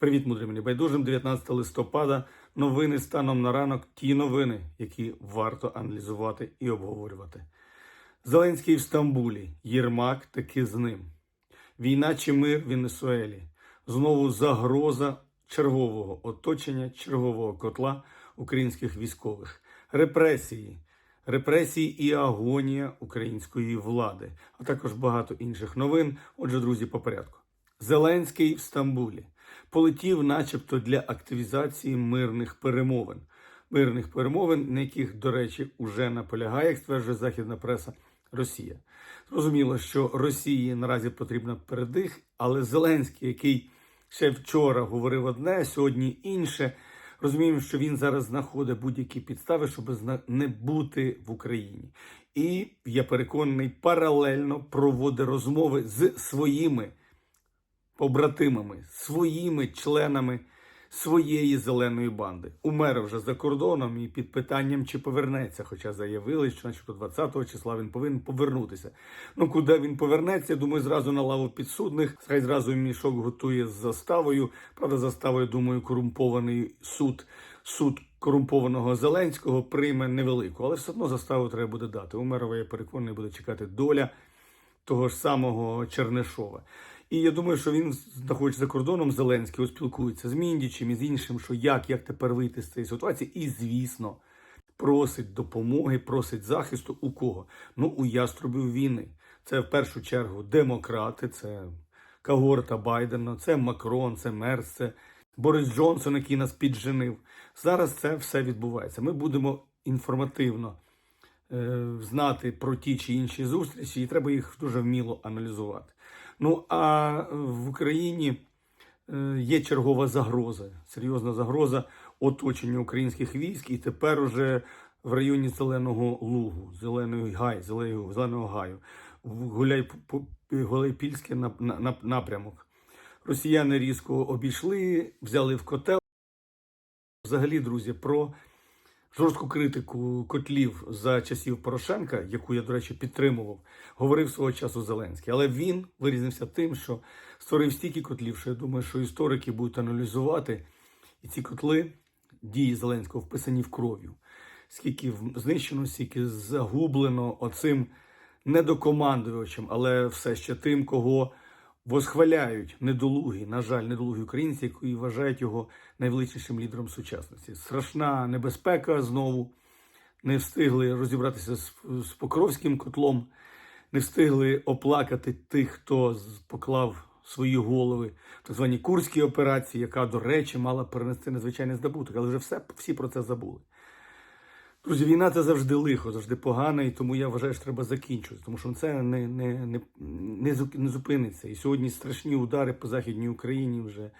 Привіт, мудрі мені байдужим. 19 листопада. Новини станом на ранок. Ті новини, які варто аналізувати і обговорювати. Зеленський в Стамбулі. Єрмак таки з ним. Війна чи мир в Венесуелі. Знову загроза чергового оточення, чергового котла українських військових. Репресії. Репресії і агонія української влади, а також багато інших новин. Отже, друзі, по порядку. Зеленський в Стамбулі полетів, начебто, для активізації мирних перемовин. Мирних перемовин, на яких, до речі, уже наполягає, як стверджує західна преса, Росія. Зрозуміло, що Росії наразі потрібна передих, але Зеленський, який ще вчора говорив одне, сьогодні інше. Розуміємо, що він зараз знаходить будь-які підстави, щоб не бути в Україні. І я переконаний, паралельно проводить розмови з своїми побратимами, своїми членами своєї зеленої банди. Умер вже за кордоном і під питанням, чи повернеться. Хоча заявили, що начебто 20-го числа він повинен повернутися. Ну куди він повернеться? Думаю, зразу на лаву підсудних. Хай зразу мішок готує з заставою. Правда, заставою, думаю, корумпований суд. Суд корумпованого Зеленського прийме невелику, але все одно заставу треба буде дати. Умерова, я переконаний, буде чекати доля того ж самого Чернишова. І я думаю, що він, знаходячись за кордоном, Зеленський спілкується з Міндічем і з іншим, що як, як тепер вийти з цієї ситуації. І, звісно, просить допомоги, просить захисту у кого? Ну, у яструбів війни. Це в першу чергу демократи, це когорта Байдена, це Макрон, це Мерс, це Борис Джонсон, який нас підженив. Зараз це все відбувається. Ми будемо інформативно е, знати про ті чи інші зустрічі, і треба їх дуже вміло аналізувати. Ну а в Україні е, є чергова загроза, серйозна загроза оточення українських військ, і тепер уже в районі Зеленого Лугу, Зеленої Гай, Зеленого, Зеленого Гаю, Гуляй, на- на- напрямок. Росіяни різко обійшли, взяли в котел. Взагалі, друзі, про жорстку критику котлів за часів Порошенка, яку я, до речі, підтримував, говорив свого часу Зеленський. Але він вирізнився тим, що створив стільки котлів, що я думаю, що історики будуть аналізувати. І ці котли дії Зеленського вписані в кров'ю. Скільки знищено, скільки загублено оцим недокомандувачем, але все ще тим, кого восхваляють недолугі, на жаль, недолугі українці, які вважають його найвеличнішим лідером сучасності. Страшна небезпека знову. Не встигли розібратися з, з Покровським котлом, не встигли оплакати тих, хто поклав свої голови так званій курській операції, яка, до речі, мала перенести надзвичайний здобуток, але вже все, всі про це забули. Друзі, війна це завжди лихо, завжди погано, і тому я вважаю, що треба закінчувати, тому що це не, не, не, не, зупиниться. І сьогодні страшні удари по Західній Україні вже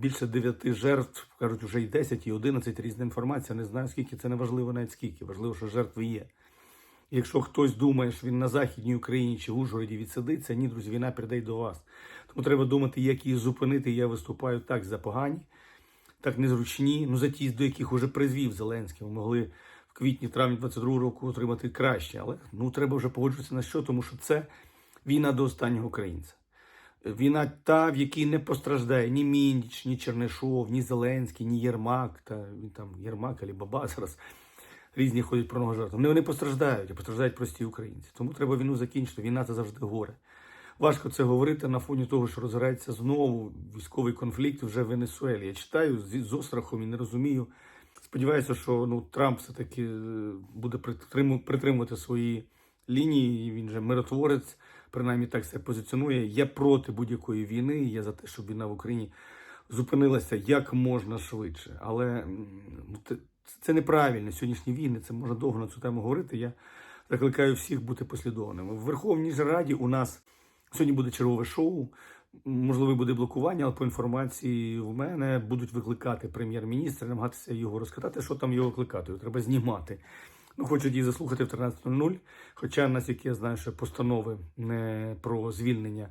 більше дев'яти жертв, кажуть, вже і 10, і 11, різна інформація. Не знаю, скільки це не важливо навіть скільки. Важливо, що жертви є. Якщо хтось думає, що він на Західній Україні чи в Ужгороді відсидиться, ні, друзі, війна прийде до вас. Тому треба думати, як її зупинити. Я виступаю так за погані, так незручні, ну за ті, до яких уже призвів Зеленський. Ми могли квітні-травні 22 року отримати краще. Але ну треба вже погоджуватися на що, тому що це війна до останнього українця. Війна та, в якій не постраждає ні Міндіч, ні Чернишов, ні Зеленський, ні Єрмак, та він там Єрмак або Баба зараз різні ходять про нього жартом. Вони постраждають, а постраждають прості українці. Тому треба війну закінчити. Війна це завжди горе. Важко це говорити на фоні того, що розгорається знову військовий конфлікт вже в Венесуелі. Я читаю з острахом і не розумію. Сподіваюся, що ну, Трамп все-таки е, буде притриму- притримувати свої лінії. Він же миротворець, принаймні так себе позиціонує. Я проти будь-якої війни. Я за те, щоб війна в Україні зупинилася як можна швидше. Але ну, це неправильно. Сьогоднішні війни, це можна довго на цю тему говорити. Я закликаю всіх бути послідовними. В Верховній Раді у нас сьогодні буде чергове шоу. Можливо, буде блокування, але по інформації в мене будуть викликати прем'єр-міністра, намагатися його розкатати. Що там його викликати? Треба знімати. Ну, хочуть її заслухати в 13.00. Хоча, наскільки я знаю, що постанови про звільнення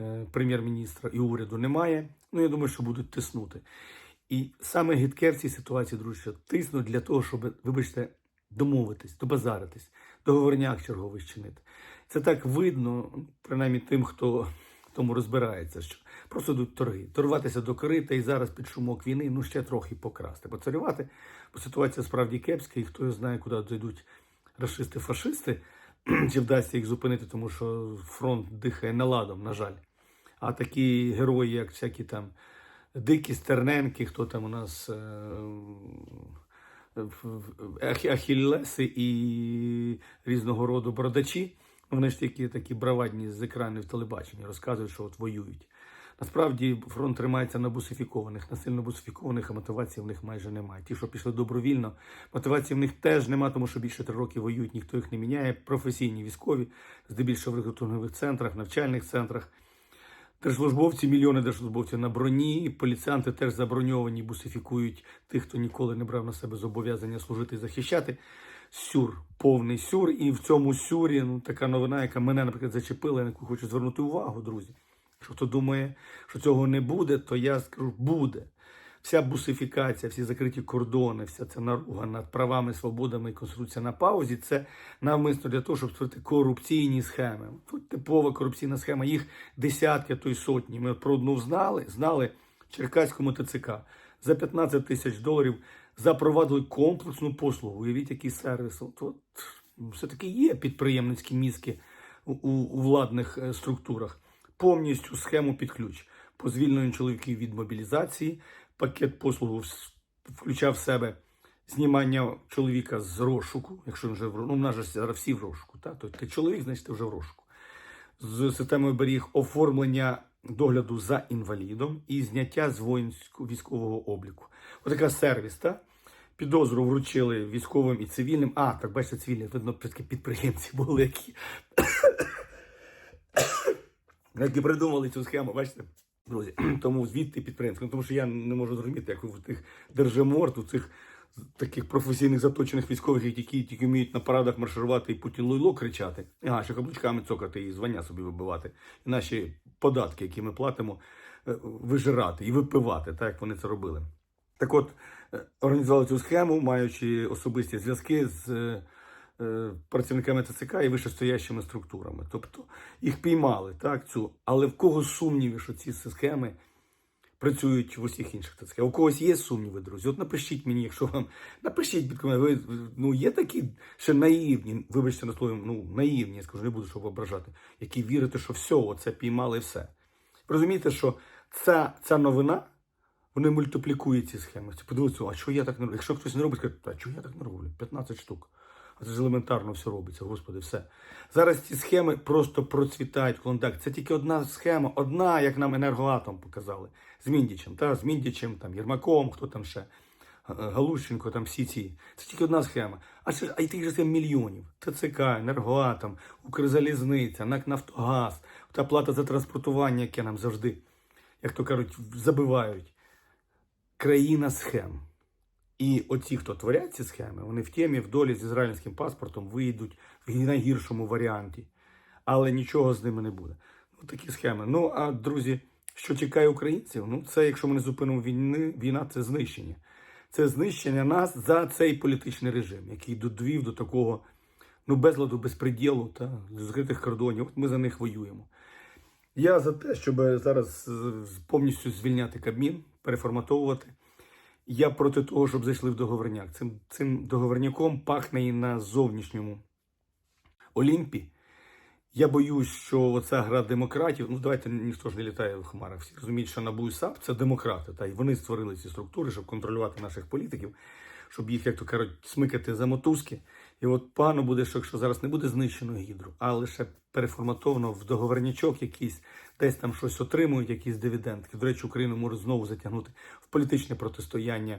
е, прем'єр-міністра і уряду немає. Ну, я думаю, що будуть тиснути. І саме гидке в цій ситуації, друзі, тиснуть для того, щоб, вибачте, домовитись, добазаритись, договорняк черговий чинити. Це так видно, принаймні тим, хто тому розбирається, що просто йдуть торги. Торгуватися до корита і зараз під шумок війни ну ще трохи покрасти. Поцарювати, бо ситуація справді кепська, і хто знає, куди дійдуть расисти-фашисти, чи вдасться їх зупинити, тому що фронт дихає наладом, на жаль. А такі герої, як всякі там дикі Стерненки, хто там у нас. Е- Ахіллеси і різного роду бородачі. Вони ж такі, такі бравадні з екранів телебачення, розказують, що от воюють. Насправді фронт тримається на бусифікованих, на сильно бусифікованих, а мотивації в них майже немає. Ті, що пішли добровільно, мотивації в них теж немає, тому що більше три роки воюють, ніхто їх не міняє. Професійні військові, здебільшого в рекрутингових центрах, навчальних центрах. Держслужбовці, мільйони держслужбовців на броні, поліціянти теж заброньовані, бусифікують тих, хто ніколи не брав на себе зобов'язання служити і захищати. Сюр, повний сюр. І в цьому сюрі ну, така новина, яка мене, наприклад, зачепила, на яку хочу звернути увагу, друзі. Що хто думає, що цього не буде, то я скажу, буде. Вся бусифікація, всі закриті кордони, вся ця наруга над правами, свободами і конституція на паузі це навмисно для того, щоб створити корупційні схеми. Тут типова корупційна схема, їх десятки, то й сотні. Ми про одну знали, знали Черкаському ТЦК за 15 тисяч доларів запровадили комплексну послугу. Уявіть, який сервіс. От, все-таки є підприємницькі мізки у, у, владних е, структурах. Повністю схему під ключ по звільненню чоловіків від мобілізації. Пакет послуг включав в себе знімання чоловіка з розшуку, якщо він вже в ну, в нас же всі в розшуку. Та? Тобто ти чоловік, значить ти вже в розшуку. З системою беріг оформлення догляду за інвалідом і зняття з воїнського військового обліку. Отака сервіс, та? Підозру вручили військовим і цивільним. А, так бачите, цивільні, видно, такі підприємці були, які, які придумали цю схему, бачите? Друзі, тому звідти підприємці. Ну, тому що я не можу зрозуміти, як у тих держиморд, у цих таких професійних заточених військових, які тільки вміють на парадах марширувати і Путін лойло кричати, ага, ще каблучками цокати і звання собі вибивати. І наші податки, які ми платимо, е, вижирати і випивати, так як вони це робили. Так от, організували цю схему, маючи особисті зв'язки з е, е, працівниками ТЦК і вищестоящими структурами. Тобто їх піймали, так, цю. Але в кого сумніви, що ці схеми працюють в усіх інших ТЦК? У когось є сумніви, друзі? От напишіть мені, якщо вам напишіть під. Ви ну є такі ще наївні, вибачте на слово, ну наївні, я скажу, не буду щоб ображати, які вірите, що все, оце піймали і все. Розумієте, що ця, ця новина. Вони мультиплікують ці схеми. Це подивіться, а що я так не роблю? Якщо хтось не робить, скаже, а чого я так не роблю? 15 штук. А це ж елементарно все робиться, господи, все. Зараз ці схеми просто процвітають в клондайк. Це тільки одна схема, одна, як нам енергоатом показали. З Міндічем, та, з Міндічем, там, Єрмаком, хто там ще, Галущенко, там всі ці. Це тільки одна схема. А, це, а й тих же це мільйонів. ТЦК, Енергоатом, Укрзалізниця, НАК Нафтогаз, та плата за транспортування, яке нам завжди, як то кажуть, забивають країна схем. І оці, хто творять ці схеми, вони в темі в долі з ізраїльським паспортом вийдуть в найгіршому варіанті. Але нічого з ними не буде. Ну, такі схеми. Ну, а друзі, що чекає українців? Ну, це, якщо ми не зупинимо війни, війна це знищення. Це знищення нас за цей політичний режим, який довів до такого ну, безладу, безпреділу та закритих кордонів. От ми за них воюємо. Я за те, щоб зараз повністю звільняти Кабмін, переформатовувати. Я проти того, щоб зайшли в договорняк. Цим, цим договорняком пахне і на зовнішньому Олімпі. Я боюсь, що оця гра демократів, ну давайте ніхто ж не літає в хмарах. Всі розуміють, що НАБУ і САП це демократи. Та й вони створили ці структури, щоб контролювати наших політиків, щоб їх, як то кажуть, смикати за мотузки. І от погано буде, що якщо зараз не буде знищено гідру, а лише переформатовано в договорнячок якийсь, десь там щось отримують, якісь дивідендки. До речі, Україну може знову затягнути в політичне протистояння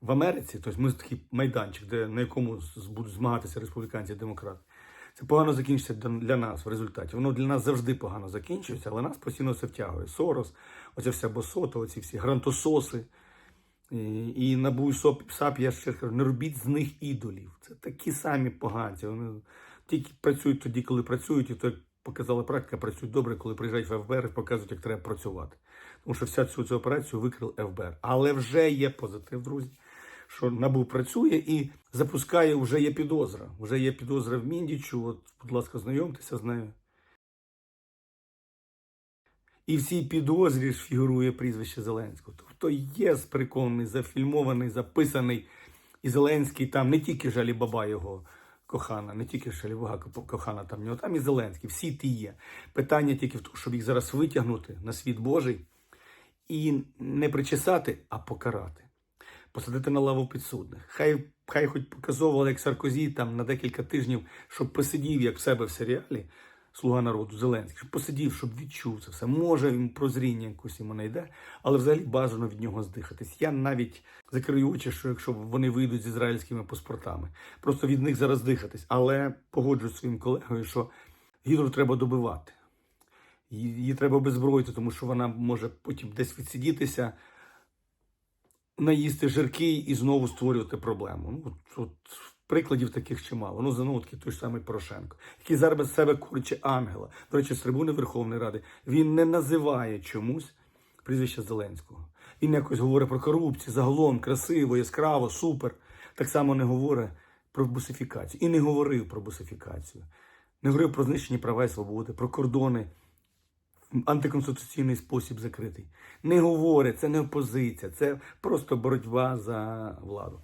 в Америці. Тобто ми такий майданчик, де на якому будуть змагатися республіканці і демократи. Це погано закінчиться для нас в результаті. Воно для нас завжди погано закінчується, але нас постійно це втягує. Сорос, оця вся босота, оці всі грантососи. І, і НАБУ САП, я ще кажу, не робіть з них ідолів. Це такі самі поганці. Вони тільки працюють тоді, коли працюють, і то, як показала практика, працюють добре, коли приїжджають в ФБР і показують, як треба працювати. Тому що вся цю, цю операцію викрив ФБР. Але вже є позитив, друзі, що НАБУ працює і запускає, вже є підозра. Вже є підозра в Міндічу. От, будь ласка, знайомтеся з нею. І в цій підозрі ж фігурує прізвище Зеленського. Тобто є сприкований, зафільмований, записаний. І Зеленський там не тільки Жалі Баба його кохана, не тільки Жалібаба кохана там в нього, там і Зеленський, всі ті є. Питання тільки в тому, щоб їх зараз витягнути на світ Божий і не причесати, а покарати. Посадити на лаву підсудних. Хай, хай хоч показово Олег Саркозі там на декілька тижнів, щоб посидів, як в себе в серіалі Слуга народу Зеленський, щоб посидів, щоб відчув це все. Може, прозріння якось йому знайде, але взагалі бажано від нього здихатись. Я навіть закрию очі, що якщо вони вийдуть з ізраїльськими паспортами, просто від них зараз дихатись. Але погоджуюсь своїм колегою, що гідру треба добивати. Її треба обезброїти, тому що вона може потім десь відсидітися, наїсти жирки і знову створювати проблему. Ну, от прикладів таких чимало. Ну, знову таки той ж самий Порошенко, який зараз без себе курче ангела. До речі, з трибуни Верховної Ради він не називає чомусь прізвище Зеленського. Він якось говорить про корупцію, загалом красиво, яскраво, супер. Так само не говорить про бусифікацію. І не говорив про бусифікацію. Не говорив про знищені права і свободи, про кордони антиконституційний спосіб закритий. Не говорить, це не опозиція, це просто боротьба за владу.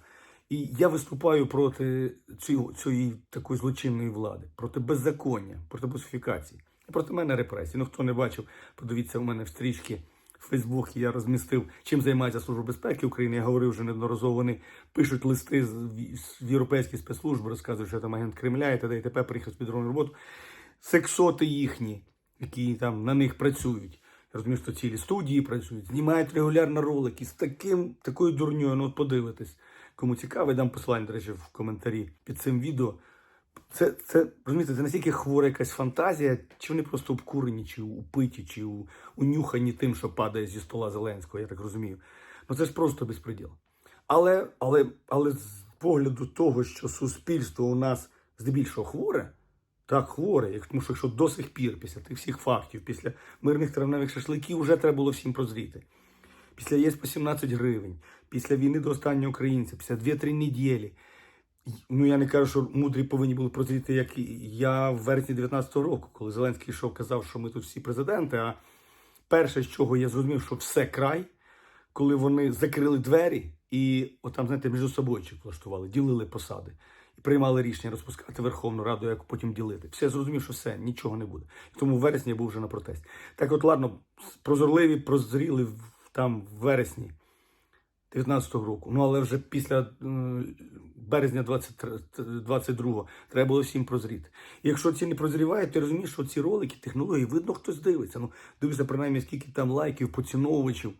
І я виступаю проти цієї, цієї такої злочинної влади, проти беззаконня, проти бусифікації. Проти мене репресії. Ну хто не бачив, подивіться у мене в стрічці в Фейсбуці я розмістив, чим займається Служба безпеки України. Я говорив вже неодноразово. Вони пишуть листи з, європейські спецслужби, розказують, що там агент Кремля і т.д. і тепер приїхав з підробну роботу. Сексоти їхні, які там на них працюють. Я розумію, що цілі студії працюють, знімають регулярно ролики з таким, такою дурньою. Ну от подивитись. Кому цікаво, я дам посилання, до речі, в коментарі під цим відео. Це, це розумієте, це настільки хвора якась фантазія, чи вони просто обкурені, чи упиті, чи унюхані тим, що падає зі стола Зеленського, я так розумію. Ну це ж просто безпреділ. Але, але, але з погляду того, що суспільство у нас здебільшого хворе, так хворе, тому що якщо до сих пір, після тих всіх фактів, після мирних травневих шашликів, вже треба було всім прозріти. Після ЄС по 17 гривень, після війни до останнього українця, після 2-3 неділі. Ну я не кажу, що мудрі повинні були прозріти, як я в вересні 19-го року, коли Зеленський йшов, казав, що ми тут всі президенти. А перше, з чого я зрозумів, що все край, коли вони закрили двері і отам, знаєте, між собойчик влаштували, ділили посади і приймали рішення розпускати Верховну Раду, як потім ділити. Все зрозумів, що все, нічого не буде. Тому в вересні я був вже на протесті. Так от, ладно, прозорливі прозріли там в вересні 19-го року. Ну але вже після е, березня 22-го треба було всім прозріти. І якщо ці не прозрівають, ти розумієш, що ці ролики, технології, видно, хтось дивиться. Ну, дивишся, принаймні, скільки там лайків, поціновувачів.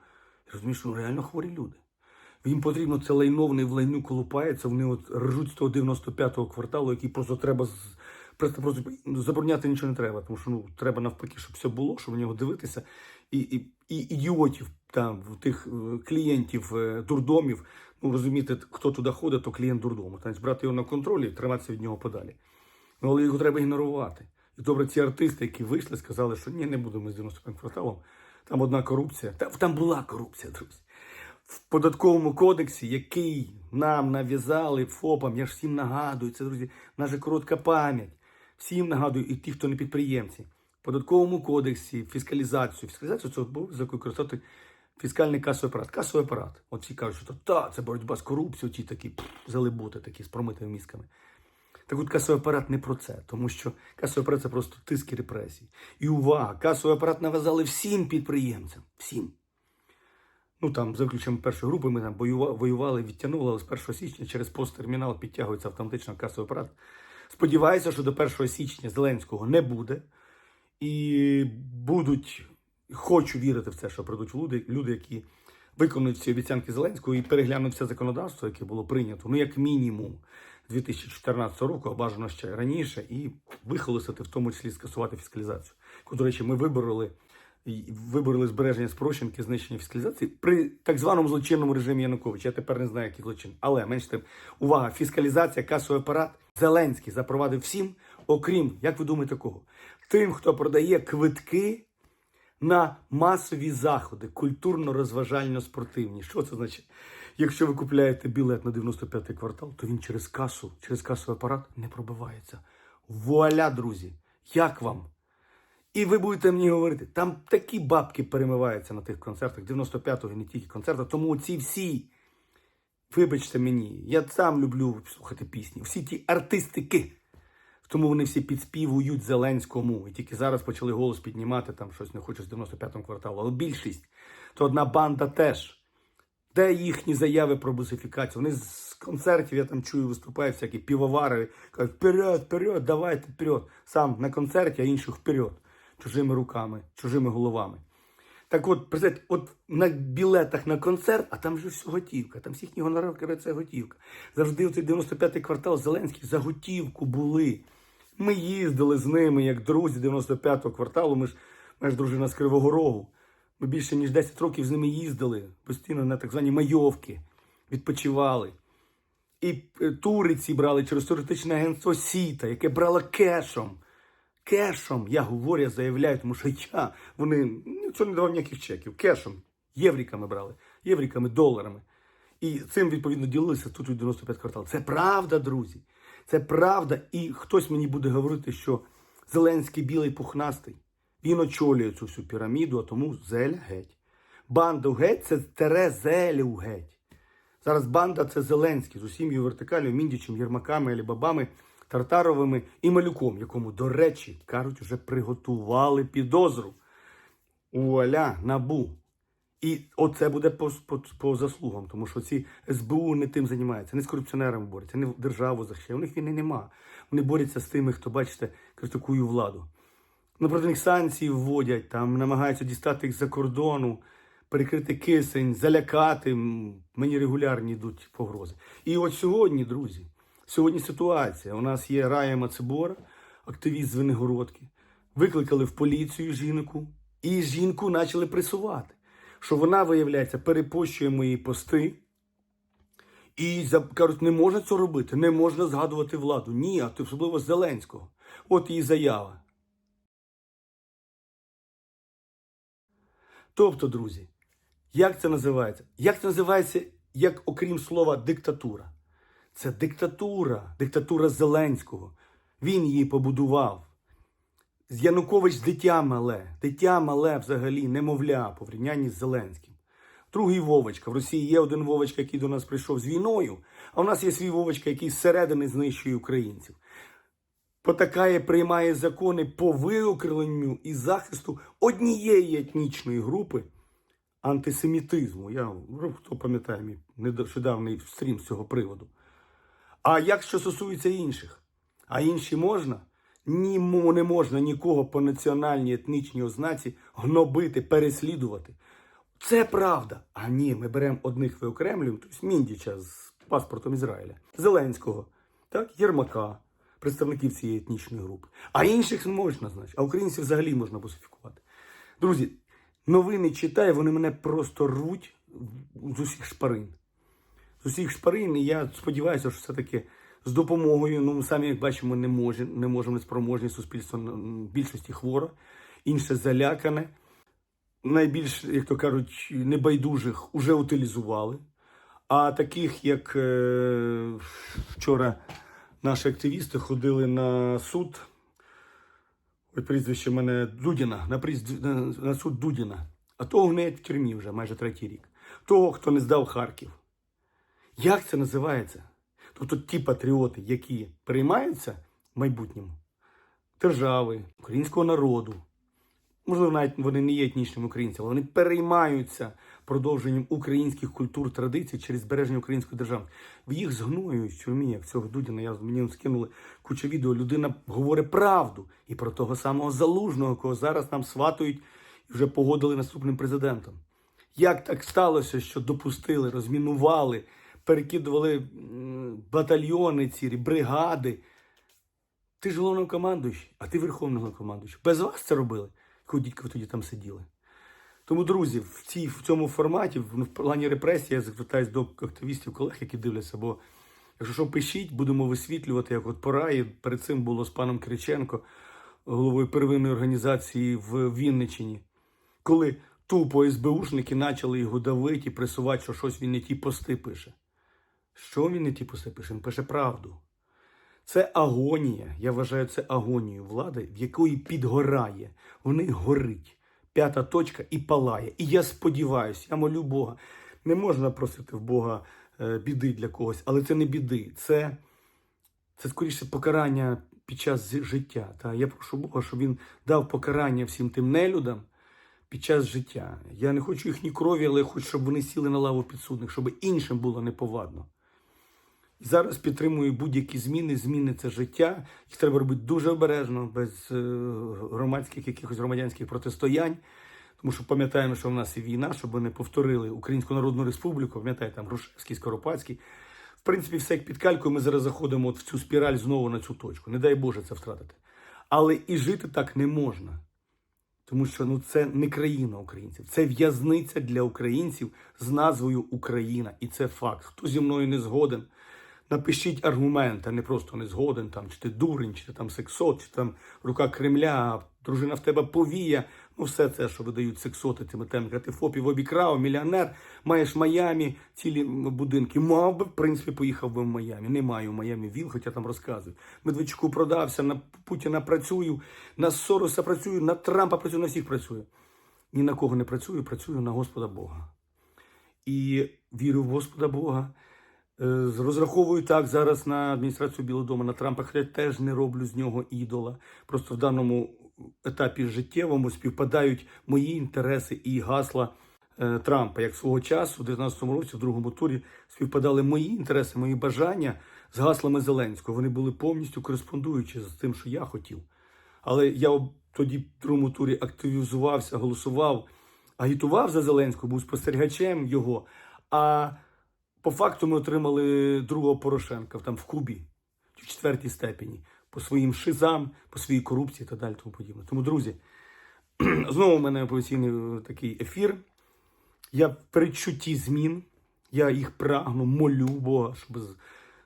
Ти розумієш, ну, реально хворі люди. Їм потрібно це лайно, вони в лайну колупаються, вони от ржуть з того 95-го кварталу, який просто треба просто, просто забороняти нічого не треба, тому що ну треба навпаки, щоб все було, щоб на нього дивитися. І, і, і ідіотів там, в тих е, клієнтів е, дурдомів, ну розумієте, хто туди ходить, то клієнт дурдому. Тобто брати його на контролі і триматися від нього подалі. Ну, але його треба ігнорувати. І добре, ці артисти, які вийшли, сказали, що ні, не будемо з 95 кварталом. Там одна корупція. Там, там була корупція, друзі. В податковому кодексі, який нам нав'язали ФОПам, я ж всім нагадую, це, друзі, наша коротка пам'ять. Всім нагадую, і ті, хто не підприємці. В податковому кодексі, фіскалізацію. Фіскалізацію це обов'язок використати фіскальний касовий апарат. Касовий апарат. От всі кажуть, що та, це боротьба з корупцією, ті такі залиботи такі з промитими мізками. Так от касовий апарат не про це, тому що касовий апарат це просто тиск і репресії. І увага, касовий апарат нав'язали всім підприємцям. Всім. Ну там, за виключенням першої групи, ми там воювали, відтягнули, але з 1 січня через посттермінал підтягується автоматично касовий апарат. Сподіваюся, що до 1 січня Зеленського не буде. І будуть, хочу вірити в це, що прийдуть люди, люди, які виконують ці обіцянки Зеленського і переглянуть все законодавство, яке було прийнято, ну як мінімум 2014 року, а бажано ще раніше, і вихолосити, в тому числі скасувати фіскалізацію. Яку, до речі, ми вибороли. Вибороли збереження спрощенки, знищення фіскалізації при так званому злочинному режимі Януковича. Я тепер не знаю, який злочин. Але менш тим, увага, фіскалізація, касовий апарат Зеленський запровадив всім, окрім, як ви думаєте, кого? Тим, хто продає квитки на масові заходи, культурно-розважально-спортивні. Що це значить? Якщо ви купляєте білет на 95-й квартал, то він через касу, через касовий апарат не пробивається. Вуаля, друзі! Як вам? І ви будете мені говорити, там такі бабки перемиваються на тих концертах, 95-го і не тільки концертах, тому ці всі, вибачте мені, я сам люблю слухати пісні, всі ті артистики. Тому вони всі підспівують Зеленському. І тільки зараз почали голос піднімати, там щось не хочу з 95-му кварталу. Але більшість, то одна банда теж. Де їхні заяви про бусифікацію? Вони з концертів, я там чую, виступають всякі півовари, кажуть, вперед, вперед, давайте вперед. Сам на концерті, а інших вперед. Чужими руками, чужими головами. Так от, представте, от на білетах на концерт, а там же все готівка, там всіх гонорари це готівка. Завжди оцей 95-й квартал Зеленський за готівку були. Ми їздили з ними, як друзі 95-го кварталу. Ми ж, моя ж дружина з Кривого Рогу. Ми більше ніж 10 років з ними їздили постійно на так звані майовки, відпочивали. І е, тури ці брали через туристичне агентство Сіта, яке брало кешом. Кешом, я говорю, я заявляю, тому що я, вони ніхто не давав ніяких чеків. Кешом, євриками брали, євриками, доларами. І цим відповідно ділилися тут у 95 квартал. Це правда, друзі. Це правда. І хтось мені буде говорити, що Зеленський білий пухнастий. Він очолює цю всю піраміду, а тому зеля геть. Банду геть це тере зелю геть. Зараз банда це Зеленський з усім його вертикалю, Міндічем, Єрмаками, Алібабами, Тартаровими і Малюком, якому, до речі, кажуть, вже приготували підозру. Уаля, набу. І оце буде по, по, по заслугам, тому що ці СБУ не тим займаються, не з корупціонерами борються, не державу захищають. У них війни нема. Вони борються з тими, хто, бачите, критикує владу. Напроти них санкції вводять, там намагаються дістати їх за кордону, перекрити кисень, залякати. Мені регулярні йдуть погрози. І от сьогодні, друзі, сьогодні ситуація. У нас є Рая Мацебора, активіст з Венегородки. Викликали в поліцію жінку, і жінку почали пресувати. Що вона, виявляється, перепощує мої пости. І кажуть, не можна це робити, не можна згадувати владу. Ні, а ти особливо Зеленського. От її заява. Тобто, друзі, як це називається? Як це називається, як окрім слова диктатура? Це диктатура, диктатура Зеленського. Він її побудував. Янукович дитя мале, дитя мале взагалі, немовля, порівнянні з Зеленським. Другий Вовочка. В Росії є один Вовочка, який до нас прийшов з війною, а в нас є свій Вовочка, який зсередини знищує українців. Потакає, приймає закони по виокреленню і захисту однієї етнічної групи антисемітизму. Я ну, хто пам'ятає мій нещодавний стрім з цього приводу. А як що стосується інших? А інші можна? Ні, не можна нікого по національній етнічній ознаці гнобити, переслідувати. Це правда. А ні, ми беремо одних виокремлюємо, тобто Міндіча з паспортом Ізраїля, Зеленського, так, Єрмака, представників цієї етнічної групи. А інших можна, значить, а українців взагалі можна бусифікувати. Друзі, новини читаю, вони мене просто рвуть з усіх шпарин з усіх шпарин. І я сподіваюся, що все-таки з допомогою, ну самі як бачимо, не можемо, не можемо не спроможні суспільство більшості хворо, інше залякане. Найбільш, як то кажуть, небайдужих уже утилізували. А таких, як е, вчора наші активісти ходили на суд. Ой, прізвище мене Дудіна, на, на, на суд Дудіна. А того гниють в тюрмі вже майже третій рік. Того, хто не здав Харків. Як це називається? Тобто ті патріоти, які приймаються в майбутньому держави, українського народу, можливо, навіть вони не є етнічними українцями, але вони переймаються продовженням українських культур, традицій через збереження української держави. В їх згноюють тюрмі, як цього Дудіна, я мені скинули кучу відео. Людина говорить правду і про того самого залужного, кого зараз нам сватують і вже погодили наступним президентом. Як так сталося, що допустили, розмінували, перекидували батальйони, ці бригади? Ти ж головнокомандуючий, а ти верховний головнокомандуючий. Без вас це робили? Ходіть, ви тоді там сиділи. Тому, друзі, в, цій, в цьому форматі, в, в плані репресії, я звертаюся до активістів, колег, які дивляться, бо якщо що, пишіть, будемо висвітлювати, як от пора. І перед цим було з паном Кириченко, головою первинної організації в Вінниччині, коли тупо СБУшники почали його давити і пресувати, що щось він не ті пости пише. Що він не ті пости пише? Він пише правду. Це агонія. Я вважаю це агонією влади, в якої підгорає. В них горить. П'ята точка і палає. І я сподіваюся, я молю Бога. Не можна просити в Бога е, біди для когось, але це не біди. Це, це скоріше покарання під час життя. Та я прошу Бога, щоб він дав покарання всім тим нелюдам під час життя. Я не хочу їхній крові, але хочу, щоб вони сіли на лаву підсудних, щоб іншим було неповадно. І зараз підтримую будь-які зміни. Зміни це життя. Їх треба робити дуже обережно, без е, громадських якихось громадянських протистоянь. Тому що пам'ятаємо, що в нас і війна, щоб вони повторили Українську Народну Республіку, пам'ятаєте, там Грушевський, Скоропадський. В принципі, все як під калькою, ми зараз заходимо от в цю спіраль знову на цю точку. Не дай Боже це втратити. Але і жити так не можна. Тому що ну, це не країна українців, це в'язниця для українців з назвою Україна. І це факт. Хто зі мною не згоден, напишіть аргумент, а не просто не згоден, там, чи ти дурень, чи ти там сексот, чи там рука Кремля, дружина в тебе повія. Ну, все це, що видають сексоти темами. Ти ФОПів обікрав, мільйонер, маєш Майамі, цілі будинки. Мав би, в принципі, поїхав би в Майамі. Не маю в Майамі віл, хоча там розказую. Медведчуку продався, на Путіна працюю, на Сороса працюю, на Трампа працюю, на всіх працюю. Ні на кого не працюю, працюю на Господа Бога. І вірю в Господа Бога. Е, Розраховую так зараз на адміністрацію Білого Дому, на Трампа, хоча теж не роблю з нього ідола. Просто в даному етапі життєвому співпадають мої інтереси і гасла е, Трампа. Як свого часу, у 19-му році, в другому турі, співпадали мої інтереси, мої бажання з гаслами Зеленського. Вони були повністю кореспондуючі з тим, що я хотів. Але я тоді в другому турі активізувався, голосував, агітував за Зеленського, був спостерігачем його. А по факту ми отримали другого Порошенка там в Кубі в четвертій степені по своїм шизам, по своїй корупції та далі тому подібне. Тому, друзі, знову в мене оповіційний е, такий ефір. Я в передчутті змін. Я їх прагну, молю Бога, щоб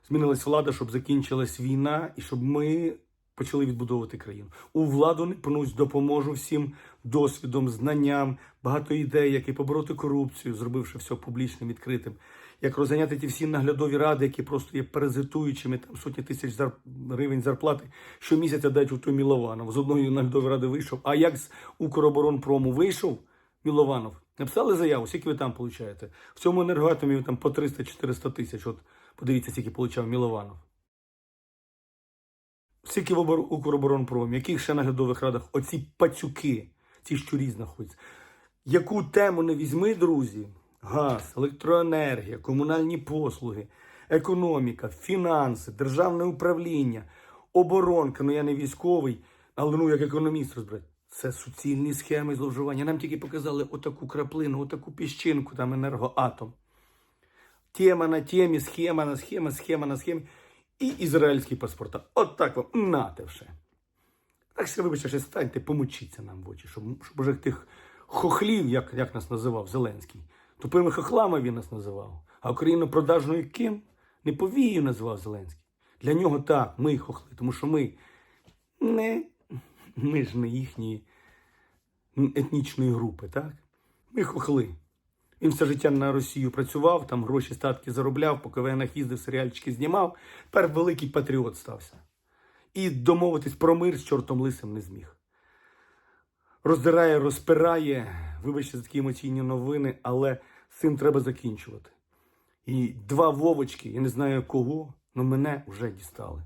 змінилась влада, щоб закінчилась війна і щоб ми почали відбудовувати країну. У владу не пнусь, допоможу всім досвідом, знанням, багато ідей, як і побороти корупцію, зробивши все публічним, відкритим. Як розганяти ті всі наглядові ради, які просто є паразитуючими, там сотні тисяч зар... гривень зарплати, щомісяця дають у той Мілованов. З одної наглядової ради вийшов. А як з Укроборонпрому вийшов Мілованов? Написали заяву, скільки ви там получаєте? В цьому енергоатомі там по 300-400 тисяч. От подивіться, скільки получав Мілованов. Скільки в обор- Укроборонпромі, яких ще наглядових радах оці пацюки, ці щурі знаходяться. Яку тему не візьми, друзі? Газ, електроенергія, комунальні послуги, економіка, фінанси, державне управління, оборонка. Ну я не військовий, але ну як економіст розбирати. Це суцільні схеми зловживання. Нам тільки показали отаку краплину, отаку піщинку, там енергоатом. Тема на темі, схема на схема, схема на схемі. І ізраїльські паспорта. От так вам нате вже. Так що, вибачте, ще станьте, помочіться нам в очі, щоб, щоб уже тих хохлів, як, як нас називав Зеленський, тупими хохлами він нас називав. А Україну продажною ким? Не повією називав Зеленський. Для нього так, ми хохли, тому що ми не, ми ж не їхні етнічної групи, так? Ми хохли. Він все життя на Росію працював, там гроші, статки заробляв, по КВНах їздив, серіальчики знімав. Тепер великий патріот стався. І домовитись про мир з чортом лисим не зміг. Роздирає, розпирає, вибачте за такі емоційні новини, але цим треба закінчувати. І два вовочки, я не знаю кого, але мене вже дістали.